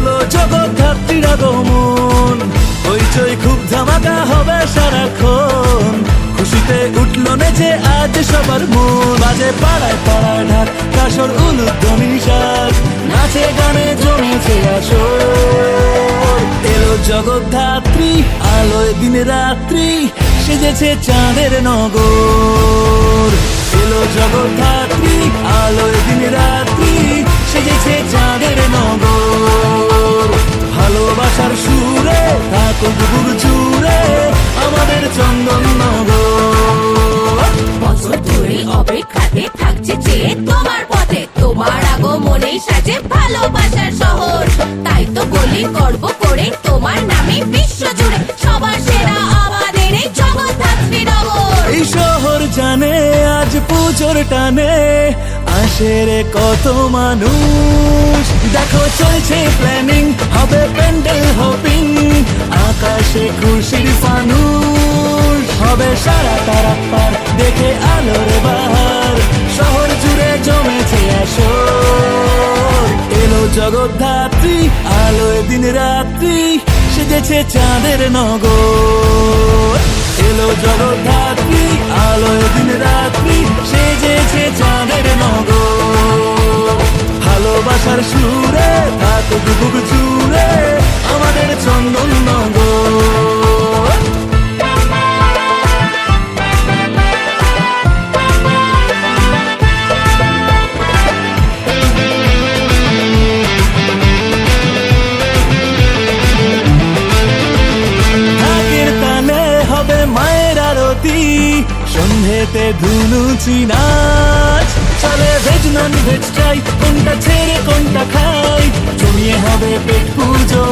হলো জগৎ ধাত্রীর আগমন। হইচই খুব ধামাকা হবে সারাক্ষণ। খুশিতে উঠল নেচে আজ সবার মন। বাজে পাড়ায় পাড়ায় ঢাক, কাশর উলুধ্বনি শ্বাস নাচে গানে জমেছে আসর। এলো জগৎ ধাত্রী, আলোয় দিনে রাত্রি, সেজেছে চাঁদের নগর। তোমার পথে, তোমার আগমনেই সাজে ভালোবাসার শহর। তাই তো বলি গর্ব করে তোমার নামে বিশ্ব জুড়ে সবার সেরা আমাদের এই জগদ্ধাত্রী নগর এই শহর জানে, আজ পুজোর টানে, আসে রে কত মানুষ। দেখো, চলছে প্ল্যানিং হবে প্যান্ডেল হপিং আকাশে খুশির ফানুষ হবে সারা তারা পার দেখে আলোর জগদ্ধাত্রী আলোয় দিন রাত্রি সেজেছে চাঁদের নগর। এলো জগদ্ধাত্রী আলোয় দিন রাত্রি সন্ধেতে ধুনুচি নাচ। চলে ভেজ নন ভেজ চাই, কোনটা ছেড়ে কোনটা খাই। জমিয়ে হবে পেট পুজো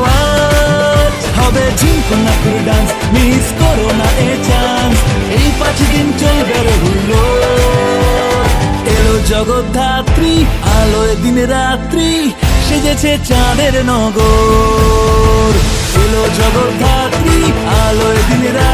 হবে ঝিঙ্কু নাকুর ডান্স মিস করো না এ চান্স এই পাঁচ দিন চলবে রে হুল্লো এলো জগদ্ধাত্রী, আলোয় দিন রাত্রি, সেজেছে চাঁদের নগর। এলো জগদ্ধাত্রী, আলোয় দিন রাত্রি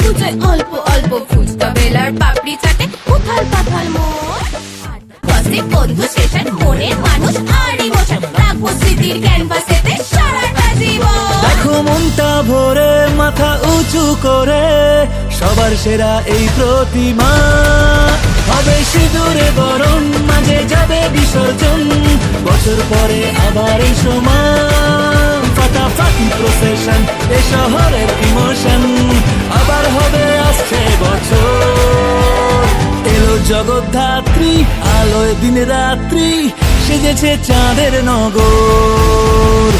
পুজোয় অল্প অল্প ফুচকা, বেলার পাপড়ি চাটে উথাল পাথাল বাসে বন্ধু স্টেশন মনের মানুষ আর ইমোশন রাখব স্মৃতির ক্যানভাসেতে সারাটা জীবন। দেখো মনটা ভরে, মাথা উঁচু করে, সবার সেরা এই প্রতিমা। হবে সিঁদুরে বরণ, মাঝে যাবে বিসর্জন, বছর পরে আবার এই সমান ফাটাফাটি প্রসেশন এ শহরের ইমোশন আবার হবে আসছে বছর। এলো জগদ্ধাত্রী আলোয় দিন রাত্রি সেজেছে চাঁদের নগর।